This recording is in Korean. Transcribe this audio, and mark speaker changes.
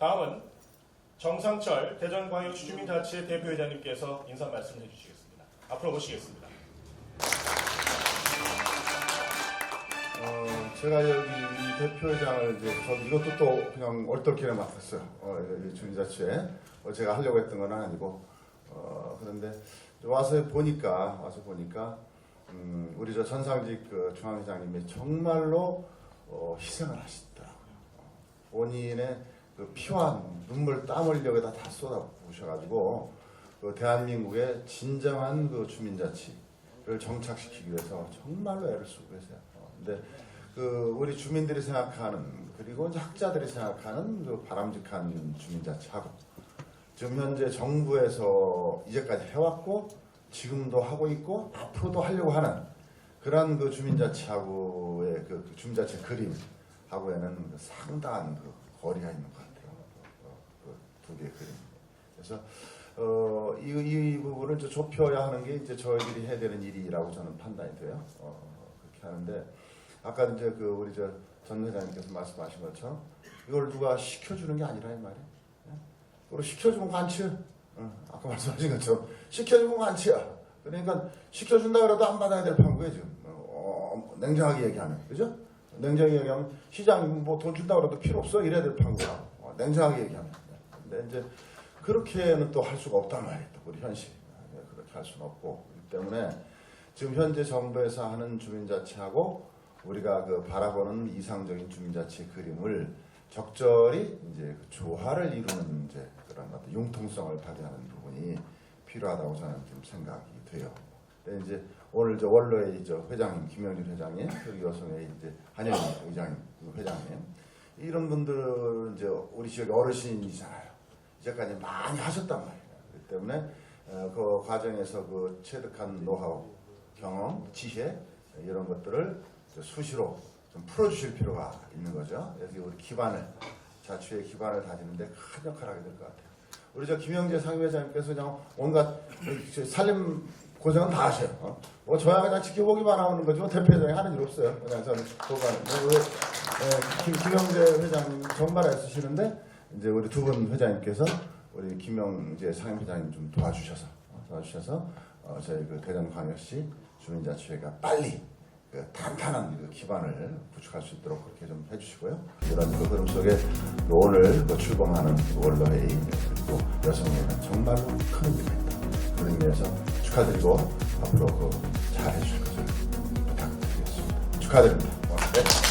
Speaker 1: 다음은 정상철 대전광역시 주민자치 대표회장님께서 인사 말씀해 주시겠습니다. 앞으로 모시겠습니다.
Speaker 2: 어, 제가 여기 이 대표회장을 이제 저 이것도 또 그냥 얼떨결에 맡았어요. 어, 이 주민자치에 어, 제가 하려고 했던 건 아니고 어, 그런데 와서 보니까 와서 보니까 음, 우리 저 전상직 그 중앙회장님이 정말로 어, 희생을 하시더라고요. 어, 본인의 그 피와 눈물 땀 흘려에다 다 쏟아부으셔가지고 그 대한민국의 진정한 그 주민자치를 정착시키기 위해서 정말로 애를 쓰고 계세요. 어, 근데 그 우리 주민들이 생각하는 그리고 학자들이 생각하는 그 바람직한 주민자치하고 지금 현재 정부에서 이제까지 해왔고 지금도 하고 있고 앞으로도 하려고 하는 그런 그 주민자치하고의 그, 그 주민자치 그림하고에는 상당한 그 거리가 있는 것 같아요. 그래서 어, 이, 이 부분을 좀 좁혀야 하는 게 이제 저희들이 해야 되는 일이라고 저는 판단이 돼요. 어, 그렇게 하는데 아까 이제 그 우리 저 전 회장님께서 말씀하신 것처럼 이걸 누가 시켜주는 게 아니라 이 말이에요. 그리고 시켜주면 관치. 어, 아까 말씀하신 것처럼 시켜주면 관치야. 그러니까 시켜준다 그래도 안 받아야 될 판국이에요 지금. 어, 냉정하게 얘기하면 그죠? 냉정하게 얘기하면 시장이 뭐돈 준다 그래도 필요 없어 이래야 될 판국이야. 어, 냉정하게 얘기하면. 근데 이제 그렇게는 또 할 수가 없단 말이에요. 또 우리 현실. 예, 그렇게 할 수는 없고 그렇기 때문에 지금 현재 정부에서 하는 주민자치하고 우리가 그 바라보는 이상적인 주민자치 그림을 적절히 이제 그 조화를 이루는 이제 그런 어떤 융통성을 발휘하는 부분이 필요하다고 저는 좀 생각이 돼요. 근데 이제 오늘 저 원로의 저 회장님 김영진 회장님 그리고 여성의 이제 한영희 의장님 그 회장님 이런 분들은 이제 우리 지역 어르신이잖아요. 이제까지 많이 하셨단 말이에요. 그렇기 때문에 어, 그 과정에서 그 체득한 노하우, 경험, 지혜 이런 것들을 수시로 좀 풀어주실 필요가 있는 거죠. 그래서 우리 기반을 자치의 기반을 다지는데 큰 역할을 하게 될 것 같아요. 우리 저 김영재 상임회장님께서 그냥 온갖 저 살림 고생은 다 하셔요. 어? 뭐 저야 그냥 지켜보기만 하는 거지 뭐 대표회장이 하는 일 없어요. 그냥 저는 보고하는. 네, 김, 김영재 회장님 정말 애쓰시는데 이제 우리 두 분 회장님께서 우리 김영재 상임회장님 좀 도와주셔서 어, 도와주셔서 어, 저희 그 대전광역시 주민자치회가 빨리 그 탄탄한 그 기반을 구축할 수 있도록 그렇게 좀 해주시고요. 이런 그 흐름 속에 그 오늘 그 출범하는 그 원로회의 그리고 여성회는 정말로 큰 의미가 있다. 그런 의미에서 축하드리고 앞으로 그 잘 해주실 것을 부탁드리겠습니다. 축하드립니다.